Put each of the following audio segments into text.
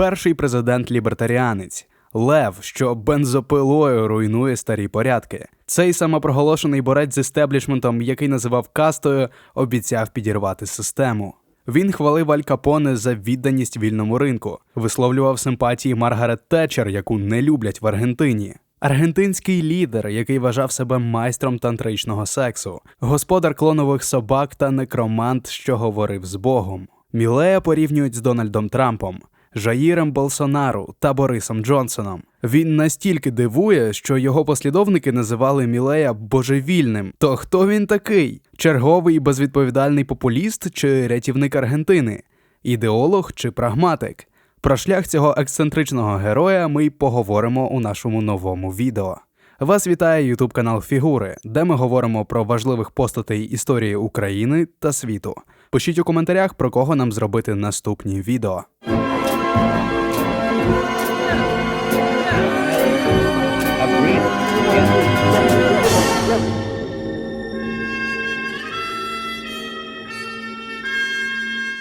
перший президент-лібертаріанець. Лев, що бензопилою руйнує старі порядки. Цей самопроголошений борець з естеблішментом, який називав кастою, обіцяв підірвати систему. Він хвалив Аль Капоне за відданість вільному ринку, висловлював симпатії Маргарет Тетчер, яку не люблять в Аргентині. Аргентинський лідер, який вважав себе майстром тантричного сексу, господар клонових собак та некромант, що говорив з Богом. Мілея порівнюють з Дональдом Трампом. Жаїром Болсонару та Борисом Джонсоном. Він настільки дивує, що його послідовники називали Мілея божевільним. То хто він такий? Черговий безвідповідальний популіст чи рятівник Аргентини? Ідеолог чи прагматик? Про шлях цього ексцентричного героя ми поговоримо у нашому новому відео. Вас вітає Ютуб канал Фігури, де ми говоримо про важливих постатей історії України та світу. Пишіть у коментарях, про кого нам зробити наступні відео.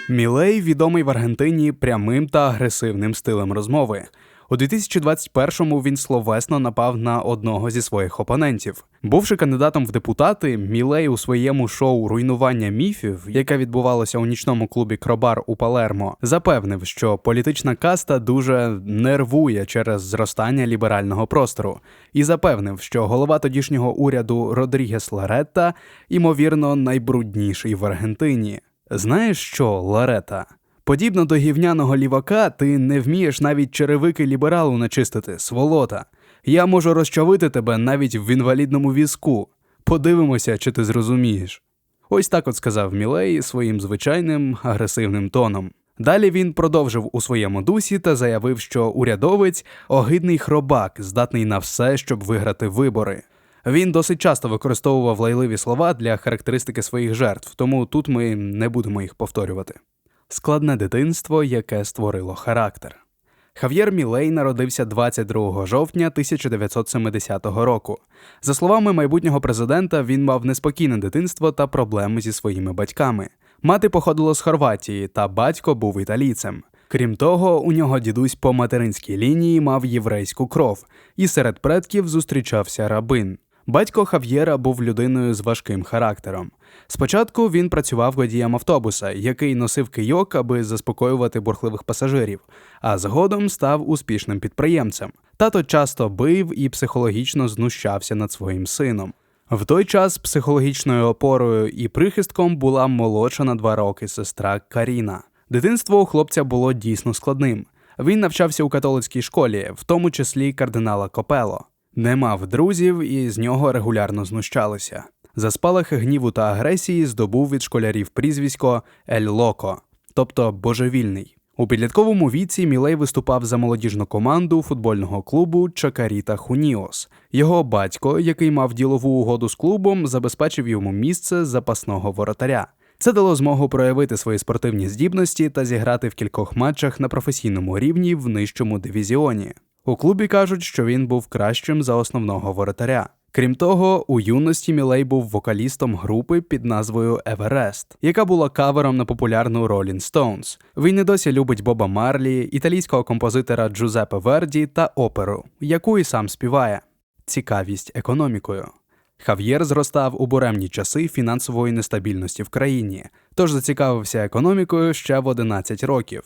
Мілей відомий в Аргентині прямим та агресивним стилем розмови. У 2021-му він словесно напав на одного зі своїх опонентів. Бувши кандидатом в депутати, Мілей у своєму шоу Руйнування міфів, яке відбувалося у нічному клубі Кробар у Палермо, запевнив, що політична каста дуже нервує через зростання ліберального простору, і запевнив, що голова тодішнього уряду Родрігес Ларетта, ймовірно, найбрудніший в Аргентині. Знаєш що, Ларета? Подібно до гівняного лівака, ти не вмієш навіть черевики лібералу начистити, сволота. Я можу розчавити тебе навіть в інвалідному візку. Подивимося, чи ти зрозумієш. Ось так от сказав Мілей своїм звичайним агресивним тоном. Далі він продовжив у своєму дусі та заявив, що урядовець огидний хробак, здатний на все, щоб виграти вибори. Він досить часто використовував лайливі слова для характеристики своїх жертв, тому тут ми не будемо їх повторювати. Складне дитинство, яке створило характер. Хав'єр Мілей народився 22 жовтня 1970 року. За словами майбутнього президента, він мав неспокійне дитинство та проблеми зі своїми батьками. Мати походила з Хорватії, та батько був італійцем. Крім того, у нього дідусь по материнській лінії мав єврейську кров, і серед предків зустрічався рабин. Батько Хав'єра був людиною з важким характером. Спочатку він працював водієм автобуса, який носив кийок, аби заспокоювати бурхливих пасажирів, а згодом став успішним підприємцем. Тато часто бив і психологічно знущався над своїм сином. В той час психологічною опорою і прихистком була молодша на два роки сестра Каріна. Дитинство у хлопця було дійсно складним. Він навчався у католицькій школі, в тому числі кардинала Копело. Не мав друзів і з нього регулярно знущалися. За спалахи гніву та агресії здобув від школярів прізвисько Ель Локо, тобто божевільний. У підлітковому віці Мілей виступав за молодіжну команду футбольного клубу Чакаріта Хуніос. Його батько, який мав ділову угоду з клубом, забезпечив йому місце запасного воротаря. Це дало змогу проявити свої спортивні здібності та зіграти в кількох матчах на професійному рівні в нижчому дивізіоні. У клубі кажуть, що він був кращим за основного воротаря. Крім того, у юності Мілей був вокалістом групи під назвою Еверест, яка була кавером на популярну Rolling Stones. Він і досі любить Боба Марлі, італійського композитора Джузеппе Верді та оперу, яку і сам співає. Цікавість економікою. Хав'єр зростав у буремні часи фінансової нестабільності в країні, тож зацікавився економікою ще в 11 років.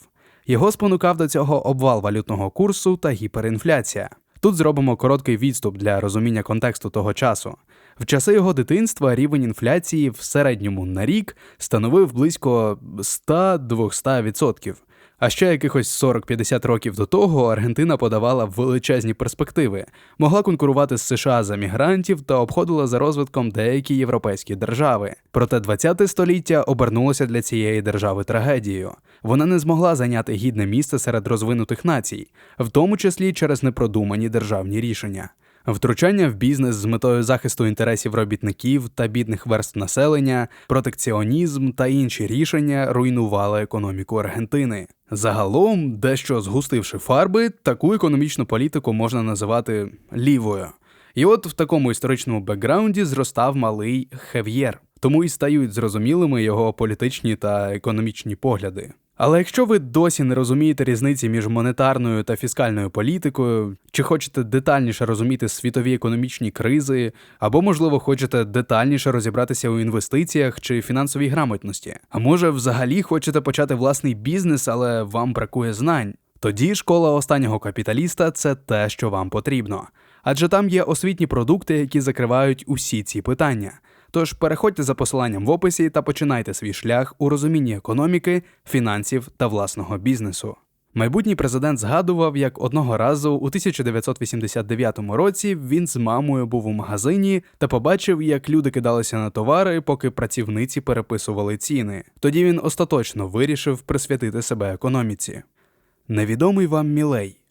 Його спонукав до цього обвал валютного курсу та гіперінфляція. Тут зробимо короткий відступ для розуміння контексту того часу. В часи його дитинства рівень інфляції в середньому на рік становив близько 100-200%. А ще якихось 40-50 років до того Аргентина подавала величезні перспективи, могла конкурувати з США за мігрантів та обходила за розвитком деякі європейські держави. Проте 20-те століття обернулося для цієї держави трагедією. Вона не змогла зайняти гідне місце серед розвинутих націй, в тому числі через непродумані державні рішення. Втручання в бізнес з метою захисту інтересів робітників та бідних верств населення, протекціонізм та інші рішення руйнували економіку Аргентини. Загалом, дещо згустивши фарби, таку економічну політику можна називати лівою. І от в такому історичному бекграунді зростав малий Хев'єр, тому і стають зрозумілими його політичні та економічні погляди. Але якщо ви досі не розумієте різниці між монетарною та фіскальною політикою, чи хочете детальніше розуміти світові економічні кризи, або, можливо, хочете детальніше розібратися у інвестиціях чи фінансовій грамотності, а може, взагалі хочете почати власний бізнес, але вам бракує знань, тоді школа останнього капіталіста це те, що вам потрібно. Адже там є освітні продукти, які закривають усі ці питання. Тож переходьте за посиланням в описі та починайте свій шлях у розумінні економіки, фінансів та власного бізнесу. Майбутній президент згадував, як одного разу у 1989 році він з мамою був у магазині та побачив, як люди кидалися на товари, поки працівниці переписували ціни. Тоді він остаточно вирішив присвятити себе економіці. Невідомий вам Мілей,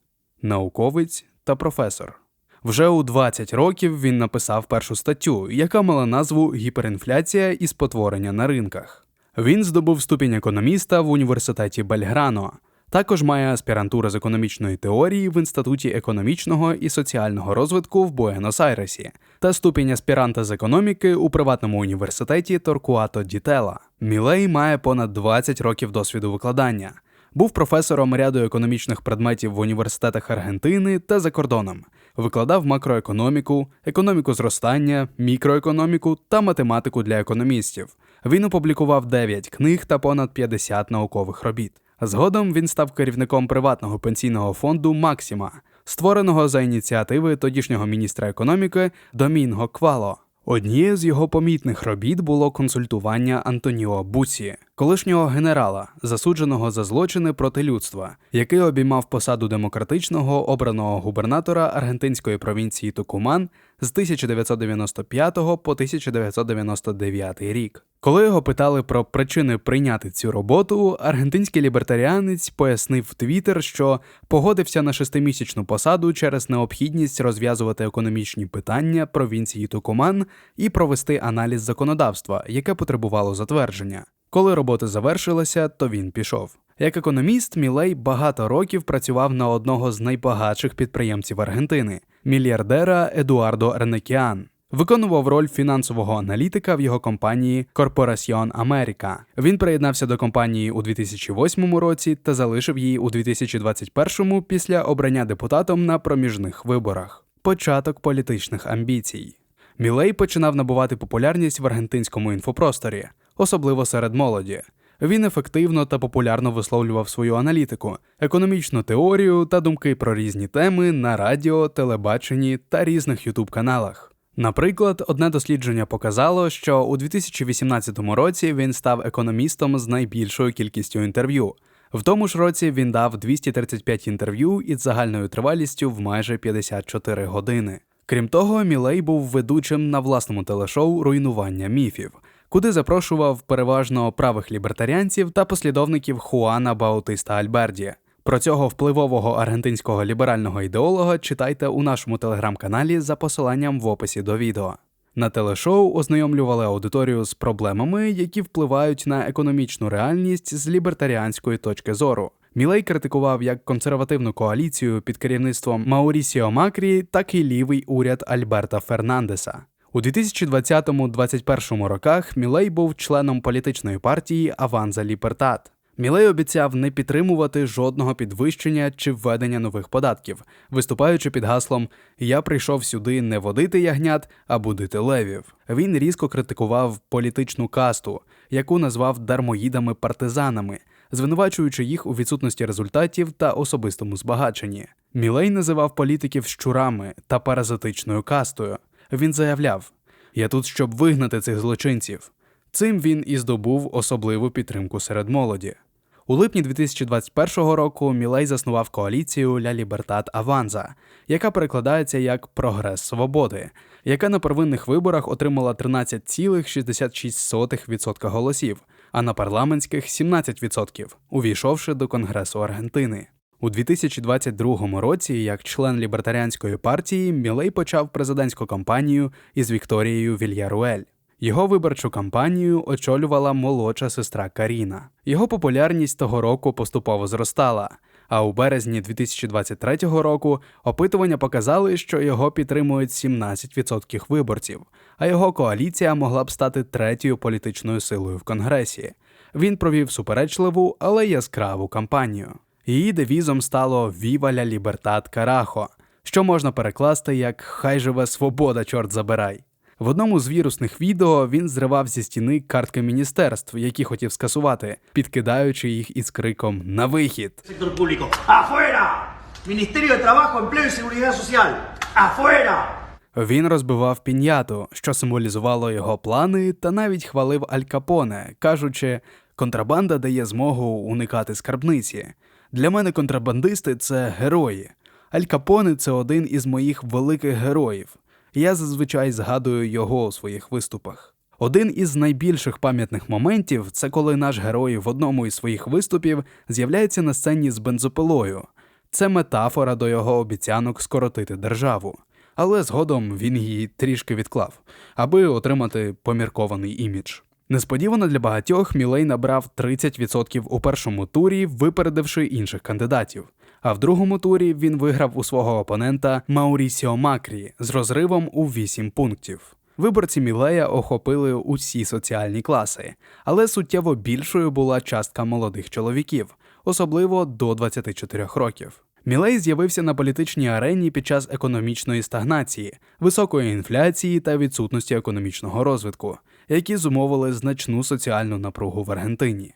науковець та професор. Вже у 20 років він написав першу статтю, яка мала назву Гіперінфляція і спотворення на ринках. Він здобув ступінь економіста в університеті Бельграно. Також має аспірантуру з економічної теорії в Інституті економічного і соціального розвитку в Буенос-Айресі та ступінь аспіранта з економіки у приватному університеті Торкуато Дітела. Мілей має понад 20 років досвіду викладання. Був професором ряду економічних предметів в університетах Аргентини та за кордоном. Викладав макроекономіку, економіку зростання, мікроекономіку та математику для економістів. Він опублікував 9 книг та понад 50 наукових робіт. Згодом він став керівником приватного пенсійного фонду Максима, створеного за ініціативи тодішнього міністра економіки Домінго Квало. Однією з його помітних робіт було консультування Антоніо Бусі, колишнього генерала, засудженого за злочини проти людства, який обіймав посаду демократичного обраного губернатора аргентинської провінції Тукуман з 1995 по 1999 рік. Коли його питали про причини прийняти цю роботу, аргентинський лібертаріанець пояснив в Твіттер, що погодився на шестимісячну посаду через необхідність розв'язувати економічні питання провінції Тукуман і провести аналіз законодавства, яке потребувало затвердження. Коли робота завершилася, то він пішов. Як економіст, Мілей багато років працював на одного з найбагатших підприємців Аргентини мільярдера Едуардо Ернекіан. Виконував роль фінансового аналітика в його компанії Corporación Америка. Він приєднався до компанії у 2008 році та залишив її у 2021 після обрання депутатом на проміжних виборах. Початок політичних амбіцій. Мілей починав набувати популярність в аргентинському інфопросторі, особливо серед молоді. Він ефективно та популярно висловлював свою аналітику, економічну теорію та думки про різні теми на радіо, телебаченні та різних ютуб-каналах. Наприклад, одне дослідження показало, що у 2018 році він став економістом з найбільшою кількістю інтерв'ю. В тому ж році він дав 235 інтерв'ю із загальною тривалістю в майже 54 години. Крім того, Мілей був ведучим на власному телешоу Руйнування міфів, куди запрошував переважно правих лібертаріанців та послідовників Хуана Баутиста Альберді. Про цього впливового аргентинського ліберального ідеолога читайте у нашому телеграм-каналі за посиланням в описі до відео. На телешоу ознайомлювали аудиторію з проблемами, які впливають на економічну реальність з лібертаріанської точки зору. Мілей критикував як консервативну коаліцію під керівництвом Маурісіо Макрі, так і лівий уряд Альберта Фернандеса. У 2020-2021 роках Мілей був членом політичної партії Аванза Лібертат. Мілей обіцяв не підтримувати жодного підвищення чи введення нових податків, виступаючи під гаслом Я прийшов сюди не водити ягнят, а будити левів. Він різко критикував політичну касту, яку назвав дармоїдами-партизанами, звинувачуючи їх у відсутності результатів та особистому збагаченні. Мілей називав політиків щурами та паразитичною кастою. Він заявляв: Я тут, щоб вигнати цих злочинців. Цим він і здобув особливу підтримку серед молоді. У липні 2021 року Мілей заснував коаліцію Ля Лібертат Аванза, яка перекладається як Прогрес Свободи, яка на первинних виборах отримала 13,66% голосів, а на парламентських 17%, увійшовши до Конгресу Аргентини. У 2022 році, як член лібертаріанської партії, Мілей почав президентську кампанію із Вікторією Вільяруель. Його виборчу кампанію очолювала молодша сестра Каріна. Його популярність того року поступово зростала. А у березні 2023 року опитування показали, що його підтримують 17% виборців, а його коаліція могла б стати третьою політичною силою в Конгресі. Він провів суперечливу, але яскраву кампанію. Її девізом стало Віва ля лібертат карахо, що можна перекласти як Хай живе свобода, чорт забирай. В одному з вірусних відео він зривав зі стіни картки міністерств, які хотів скасувати, підкидаючи їх із криком на вихід. público. ¡Afuera! Ministerio de Trabajo, Empleo y Seguridad Social. ¡Afuera! Він розбивав піньяту, що символізувало його плани, та навіть хвалив Аль Капоне, кажучи, контрабанда дає змогу уникати скарбниці. Для мене контрабандисти це герої. Аль Капоне це один із моїх великих героїв. Я зазвичай згадую його у своїх виступах. Один із найбільших пам'ятних моментів це коли наш герой в одному із своїх виступів з'являється на сцені з бензопилою. Це метафора до його обіцянок скоротити державу. Але згодом він її трішки відклав, аби отримати поміркований імідж. Несподівано для багатьох Мілей набрав 30% у першому турі, випередивши інших кандидатів. А в другому турі він виграв у свого опонента Маурісіо Макрі з розривом у 8 пунктів. Виборці Мілея охопили усі соціальні класи, але суттєво більшою була частка молодих чоловіків, особливо до 24 років. Мілей з'явився на політичній арені під час економічної стагнації, високої інфляції та відсутності економічного розвитку, які зумовили значну соціальну напругу в Аргентині.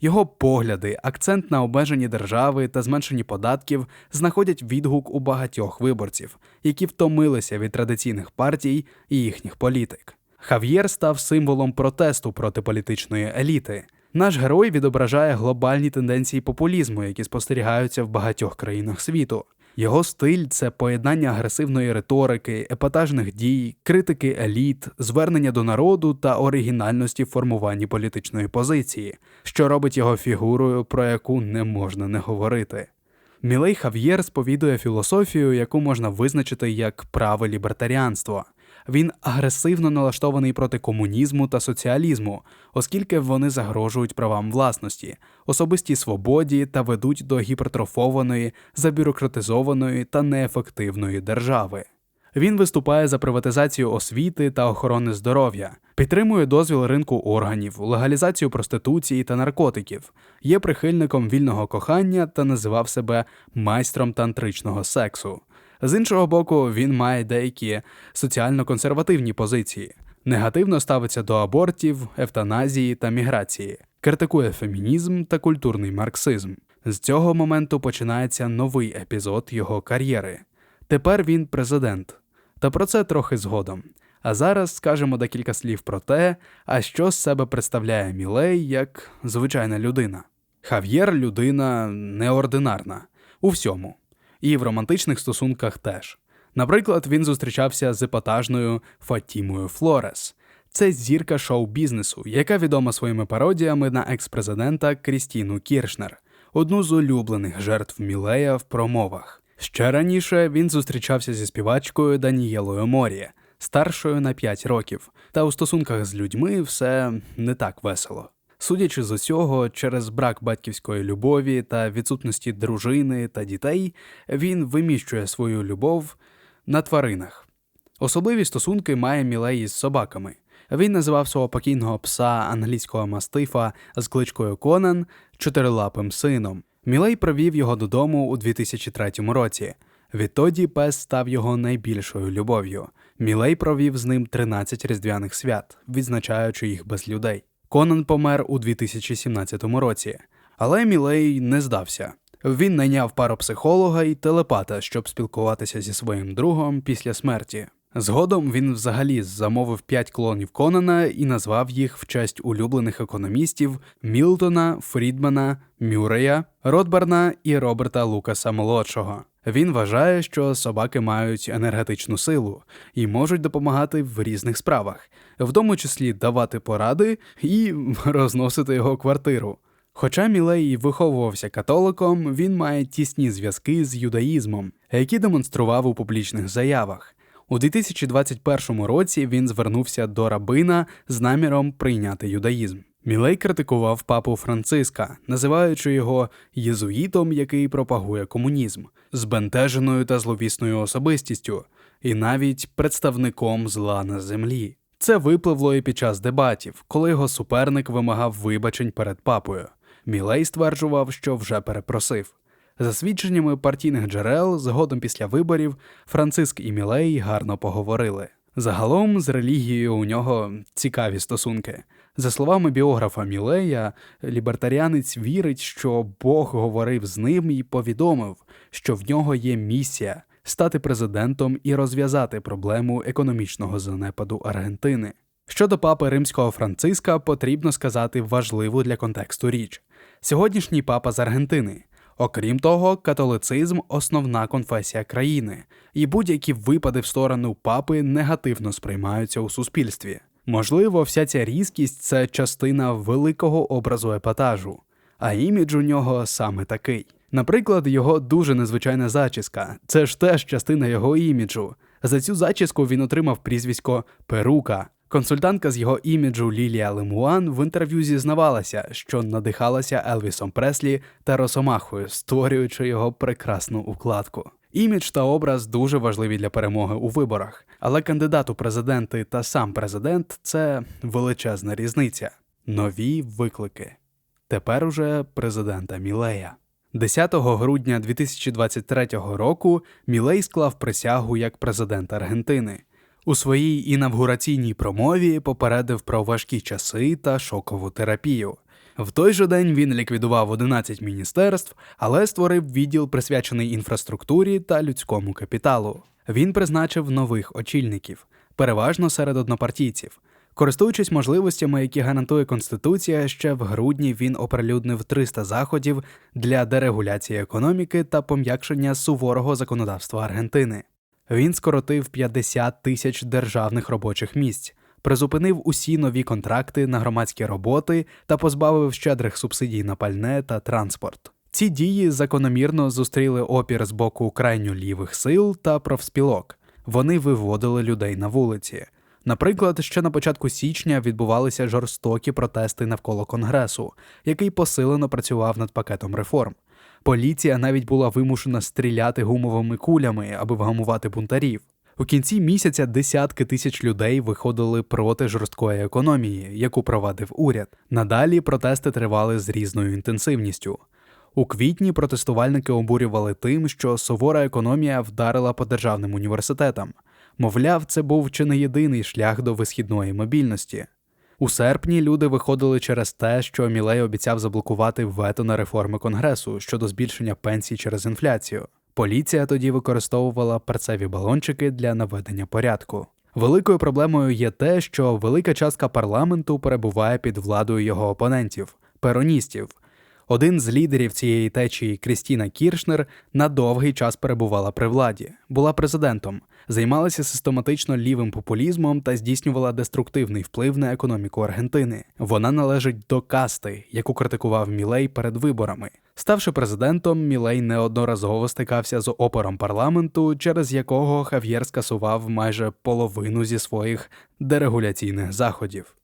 Його погляди, акцент на обмеженні держави та зменшенні податків знаходять відгук у багатьох виборців, які втомилися від традиційних партій і їхніх політик. Хав'єр став символом протесту проти політичної еліти. Наш герой відображає глобальні тенденції популізму, які спостерігаються в багатьох країнах світу. Його стиль це поєднання агресивної риторики, епатажних дій, критики еліт, звернення до народу та оригінальності в формуванні політичної позиції, що робить його фігурою, про яку не можна не говорити. Мілей Хав'єр сповідує філософію, яку можна визначити як праве лібертаріанство. Він агресивно налаштований проти комунізму та соціалізму, оскільки вони загрожують правам власності, особистій свободі та ведуть до гіпертрофованої, забюрократизованої та неефективної держави. Він виступає за приватизацію освіти та охорони здоров'я, підтримує дозвіл ринку органів, легалізацію проституції та наркотиків, є прихильником вільного кохання та називав себе майстром тантричного сексу. З іншого боку, він має деякі соціально-консервативні позиції, негативно ставиться до абортів, евтаназії та міграції, критикує фемінізм та культурний марксизм. З цього моменту починається новий епізод його кар'єри. Тепер він президент. Та про це трохи згодом. А зараз скажемо декілька слів про те, а що з себе представляє Мілей як звичайна людина. Хав'єр людина неординарна у всьому, і в романтичних стосунках теж. Наприклад, він зустрічався з епатажною Фатімою Флорес. Це зірка шоу-бізнесу, яка відома своїми пародіями на екс-президента Крістіну Кіршнер, одну з улюблених жертв Мілея в промовах. Ще раніше він зустрічався зі співачкою Данієлою Морі, старшою на 5 років, та у стосунках з людьми все не так весело. Судячи з усього, через брак батьківської любові та відсутності дружини та дітей, він виміщує свою любов на тваринах. Особливі стосунки має Мілей із собаками. Він називав свого покійного пса англійського мастифа з кличкою Конан чотирилапим сином. Мілей провів його додому у 2003 році. Відтоді пес став його найбільшою любов'ю. Мілей провів з ним 13 різдвяних свят, відзначаючи їх без людей. Конан помер у 2017 році, але Мілей не здався. Він найняв паропсихолога і телепата, щоб спілкуватися зі своїм другом після смерті. Згодом він взагалі замовив п'ять клонів Конана і назвав їх в честь улюблених економістів Мілтона, Фрідмана, Мюрея, Ротбарна і Роберта Лукаса молодшого. Він вважає, що собаки мають енергетичну силу і можуть допомагати в різних справах, в тому числі давати поради і розносити його квартиру. Хоча Мілей виховувався католиком, він має тісні зв'язки з юдаїзмом, які демонстрував у публічних заявах. У 2021 році він звернувся до рабина з наміром прийняти юдаїзм. Мілей критикував папу Франциска, називаючи його єзуїтом, який пропагує комунізм, збентеженою та зловісною особистістю, і навіть представником зла на землі. Це випливло і під час дебатів, коли його суперник вимагав вибачень перед папою. Мілей стверджував, що вже перепросив. За свідченнями партійних джерел, згодом після виборів Франциск і Мілей гарно поговорили. Загалом з релігією у нього цікаві стосунки. За словами біографа Мілея, лібертаріанець вірить, що Бог говорив з ним і повідомив, що в нього є місія стати президентом і розв'язати проблему економічного занепаду Аргентини. Щодо папи римського Франциска, потрібно сказати важливу для контексту річ: сьогоднішній папа з Аргентини. Окрім того, католицизм основна конфесія країни, і будь-які випади в сторону папи негативно сприймаються у суспільстві. Можливо, вся ця різкість це частина великого образу епатажу, а імідж у нього саме такий. Наприклад, його дуже незвичайна зачіска це ж теж частина його іміджу. За цю зачіску він отримав прізвисько Перука. Консультантка з його іміджу Лілія Лемуан в інтерв'ю зізнавалася, що надихалася Елвісом Преслі та Росомахою, створюючи його прекрасну укладку. Імідж та образ дуже важливі для перемоги у виборах, але кандидат у президенти та сам президент це величезна різниця. Нові виклики. Тепер уже президента Мілея. 10 грудня 2023 року Мілей склав присягу як президент Аргентини. У своїй інавгураційній промові попередив про важкі часи та шокову терапію. В той же день він ліквідував 11 міністерств, але створив відділ, присвячений інфраструктурі та людському капіталу. Він призначив нових очільників, переважно серед однопартійців. Користуючись можливостями, які гарантує Конституція, ще в грудні він оприлюднив 300 заходів для дерегуляції економіки та пом'якшення суворого законодавства Аргентини. Він скоротив 50 тисяч державних робочих місць, призупинив усі нові контракти на громадські роботи та позбавив щедрих субсидій на пальне та транспорт. Ці дії закономірно зустріли опір з боку крайньо лівих сил та профспілок. Вони виводили людей на вулиці. Наприклад, ще на початку січня відбувалися жорстокі протести навколо конгресу, який посилено працював над пакетом реформ. Поліція навіть була вимушена стріляти гумовими кулями, аби вгамувати бунтарів. У кінці місяця десятки тисяч людей виходили проти жорсткої економії, яку провадив уряд. Надалі протести тривали з різною інтенсивністю. У квітні протестувальники обурювали тим, що сувора економія вдарила по державним університетам. Мовляв, це був чи не єдиний шлях до висхідної мобільності. У серпні люди виходили через те, що Мілей обіцяв заблокувати вето на реформи Конгресу щодо збільшення пенсій через інфляцію. Поліція тоді використовувала перцеві балончики для наведення порядку. Великою проблемою є те, що велика частка парламенту перебуває під владою його опонентів пероністів. Один з лідерів цієї течії, Крістіна Кіршнер, на довгий час перебувала при владі, була президентом, займалася систематично лівим популізмом та здійснювала деструктивний вплив на економіку Аргентини. Вона належить до касти, яку критикував Мілей перед виборами. Ставши президентом, Мілей неодноразово стикався з опором парламенту, через якого Хав'єр скасував майже половину зі своїх дерегуляційних заходів.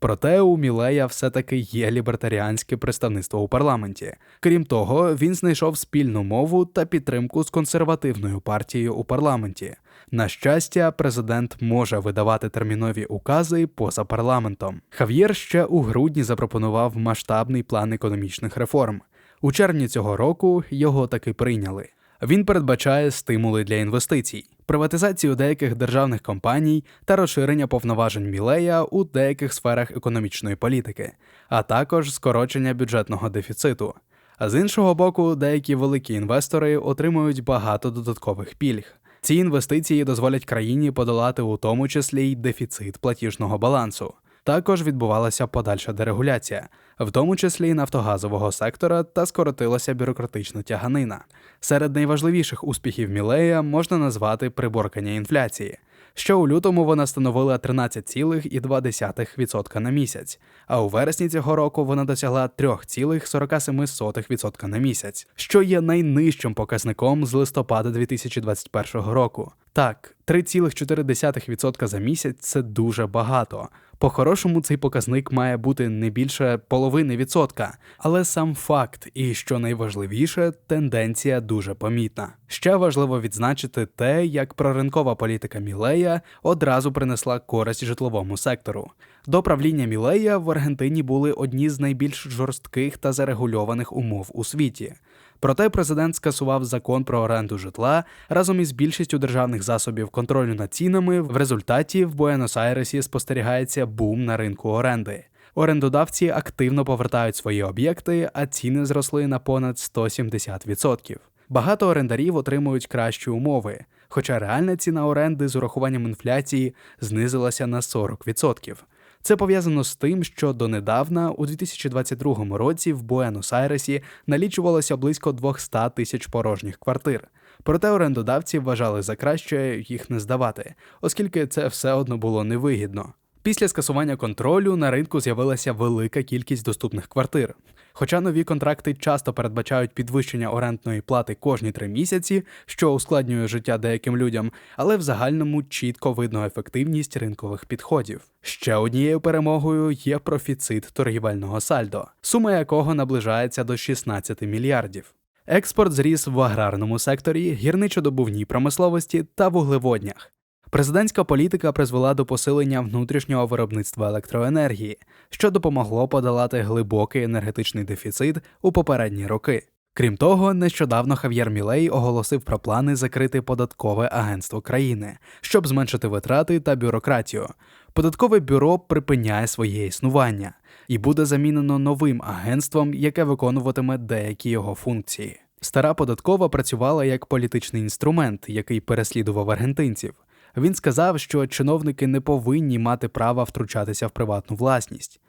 Проте у Мілея все-таки є лібертаріанське представництво у парламенті. Крім того, він знайшов спільну мову та підтримку з консервативною партією у парламенті. На щастя, президент може видавати термінові укази поза парламентом. Хав'єр ще у грудні запропонував масштабний план економічних реформ. У червні цього року його таки прийняли. Він передбачає стимули для інвестицій, приватизацію деяких державних компаній та розширення повноважень Мілея у деяких сферах економічної політики, а також скорочення бюджетного дефіциту. А з іншого боку, деякі великі інвестори отримують багато додаткових пільг. Ці інвестиції дозволять країні подолати у тому числі й дефіцит платіжного балансу. Також відбувалася подальша дерегуляція, в тому числі й нафтогазового сектора, та скоротилася бюрократична тяганина. Серед найважливіших успіхів Мілея можна назвати приборкання інфляції. Що у лютому вона становила 13,2% на місяць, а у вересні цього року вона досягла 3,47% на місяць, що є найнижчим показником з листопада 2021 року. Так, 3,4% за місяць це дуже багато. По-хорошому, цей показник має бути не більше половини відсотка, але сам факт, і що найважливіше, тенденція дуже помітна. Ще важливо відзначити те, як проринкова політика Мілея одразу принесла користь житловому сектору. До правління Мілея в Аргентині були одні з найбільш жорстких та зарегульованих умов у світі. Проте президент скасував закон про оренду житла разом із більшістю державних засобів контролю над цінами. В результаті в Буенос-Айресі спостерігається бум на ринку оренди. Орендодавці активно повертають свої об'єкти, а ціни зросли на понад 170%. Багато орендарів отримують кращі умови, хоча реальна ціна оренди з урахуванням інфляції знизилася на 40%. Це пов'язано з тим, що донедавна, у 2022 році, в Буенос-Айресі налічувалося близько 200 тисяч порожніх квартир. Проте орендодавці вважали за краще їх не здавати, оскільки це все одно було невигідно. Після скасування контролю на ринку з'явилася велика кількість доступних квартир. Хоча нові контракти часто передбачають підвищення орендної плати кожні три місяці, що ускладнює життя деяким людям, але в загальному чітко видно ефективність ринкових підходів. Ще однією перемогою є профіцит торгівельного сальдо, сума якого наближається до 16 мільярдів. Експорт зріс в аграрному секторі, гірничодобувній промисловості та вуглеводнях. Президентська політика призвела до посилення внутрішнього виробництва електроенергії, що допомогло подолати глибокий енергетичний дефіцит у попередні роки. Крім того, нещодавно Хав'єр Мілей оголосив про плани закрити податкове агентство країни, щоб зменшити витрати та бюрократію. Податкове бюро припиняє своє існування і буде замінено новим агентством, яке виконуватиме деякі його функції. Стара податкова працювала як політичний інструмент, який переслідував аргентинців. Він сказав, що чиновники не повинні мати права втручатися в приватну власність.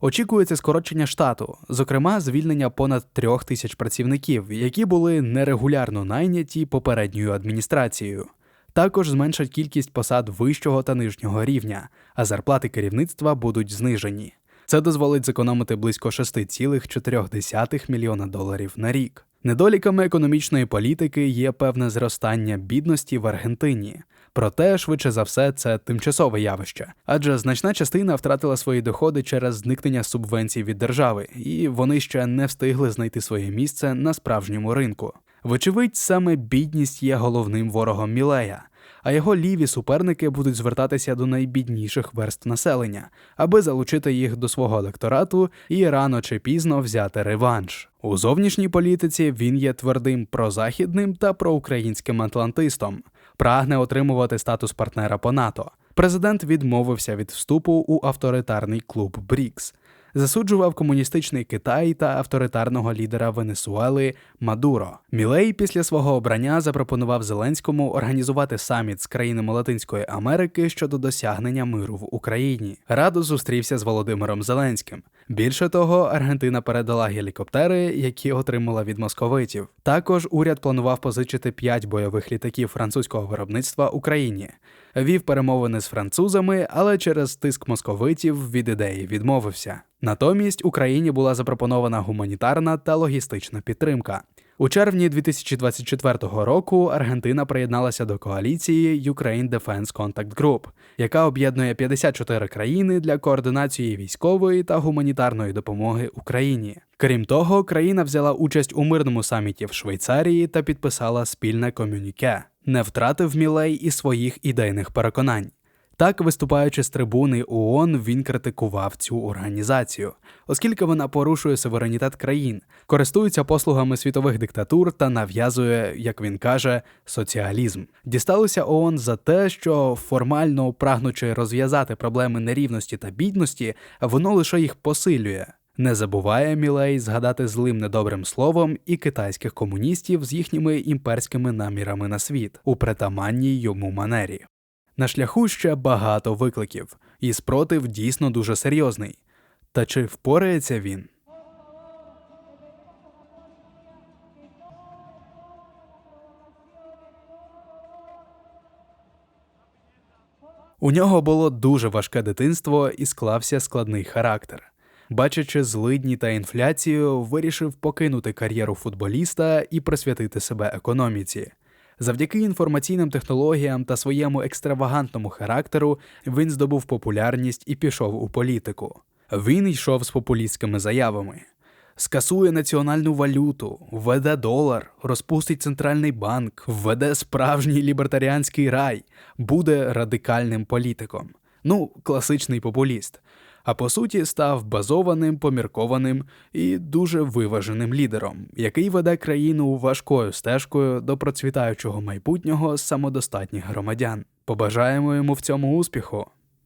Очікується скорочення штату, зокрема, звільнення понад трьох тисяч працівників, які були нерегулярно найняті попередньою адміністрацією. Також зменшать кількість посад вищого та нижнього рівня, а зарплати керівництва будуть знижені. Це дозволить зекономити близько 6,4 мільйона доларів на рік. Недоліками економічної політики є певне зростання бідності в Аргентині. Проте, швидше за все, це тимчасове явище, адже значна частина втратила свої доходи через зникнення субвенцій від держави, і вони ще не встигли знайти своє місце на справжньому ринку. Вочевидь, саме бідність є головним ворогом Мілея, а його ліві суперники будуть звертатися до найбідніших верств населення, аби залучити їх до свого електорату і рано чи пізно взяти реванш. У зовнішній політиці він є твердим прозахідним та проукраїнським атлантистом, прагне отримувати статус партнера по НАТО. Президент відмовився від вступу у авторитарний клуб БРІКС, засуджував комуністичний Китай та авторитарного лідера Венесуели Мадуро. Мілей після свого обрання запропонував Зеленському організувати саміт з країнами Латинської Америки щодо досягнення миру в Україні. Радо зустрівся з Володимиром Зеленським. Більше того, Аргентина передала гелікоптери, які отримала від московитів. Також уряд планував позичити 5 бойових літаків французького виробництва Україні. Вів перемовини з французами, але через тиск московитів від ідеї відмовився. Натомість Україні була запропонована гуманітарна та логістична підтримка. У червні 2024 року Аргентина приєдналася до коаліції Ukraine Defense Contact Group, яка об'єднує 54 країни для координації військової та гуманітарної допомоги Україні. Крім того, країна взяла участь у мирному саміті в Швейцарії та підписала спільне комюніке. Не втратив Мілей і своїх ідейних переконань. Так, виступаючи з трибуни ООН, він критикував цю організацію, оскільки вона порушує суверенітет країн, користується послугами світових диктатур та нав'язує, як він каже, соціалізм. Дісталося ООН за те, що формально прагнучи розв'язати проблеми нерівності та бідності, воно лише їх посилює. Не забуває Мілей згадати злим недобрим словом і китайських комуністів з їхніми імперськими намірами на світ у притаманній йому манері. На шляху ще багато викликів, і спротив дійсно дуже серйозний. Та чи впорається він? У нього було дуже важке дитинство і склався складний характер. Бачачи злидні та інфляцію, вирішив покинути кар'єру футболіста і присвятити себе економіці. Завдяки інформаційним технологіям та своєму екстравагантному характеру він здобув популярність і пішов у політику. Він йшов з популістськими заявами. Скасує національну валюту, введе долар, розпустить центральний банк, введе справжній лібертаріанський рай, буде радикальним політиком. Ну, класичний популіст. А по суті став базованим, поміркованим і дуже виваженим лідером, який веде країну важкою стежкою до процвітаючого майбутнього самодостатніх громадян. Побажаємо йому в цьому успіху.